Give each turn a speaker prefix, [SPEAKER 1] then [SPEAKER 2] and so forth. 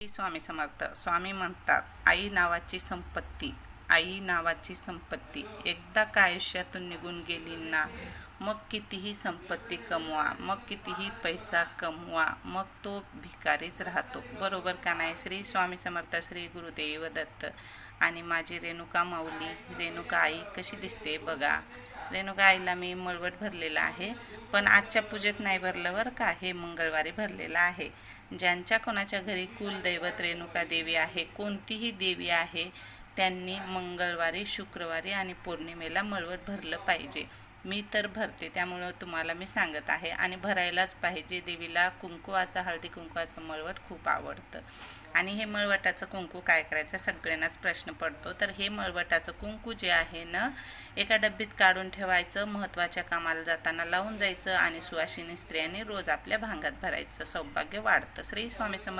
[SPEAKER 1] श्री स्वामी समर्थ स्वामी म्हणतात आई नावाची संपत्ती आई नावाची संपत्ती. एकदा का आयुष्यातून निघून गेली ना मग कितीही संपत्ती कमवा मग कितीही पैसा कमवा मग तो भिकारीच राहतो. बरोबर का नाही? श्री स्वामी समर्थ श्री गुरुदेव दत्त आणि माझी रेणुका माऊली रेणुका आई कशी दिसते बघा. रेणुका आईला मी मळवट भरलेला आहे. पण आजच्या पूजेत नाही भरलं बरं का हे मंगळवारी भरलेलं आहे. ज्यांच्या कोणाच्या घरी कुलदैवत रेणुका देवी आहे कोणतीही देवी आहे त्यांनी मंगळवारी शुक्रवारी आणि पौर्णिमेला मळवट भरलं पाहिजे. मी तर भरते त्यामुळं तुम्हाला मी सांगत आहे. आणि भरायलाच पाहिजे. देवीला कुंकुवाचा हळदी कुंकुवाचं मळवट खूप आवडतं. आणि हे मळवटाचं कुंकू काय करायचं? सगळ्यांनाच प्रश्न पडतो. तर हे मळवटाचं कुंकू जे आहे ना एका डब्बीत काढून ठेवायचं महत्त्वाच्या कामाला जाताना लावून जायचं आणि सुवासिनी स्त्रियांनी रोज आपल्या भांगात भरायचं. सौभाग्य वाढतं. श्री स्वामी समर्थ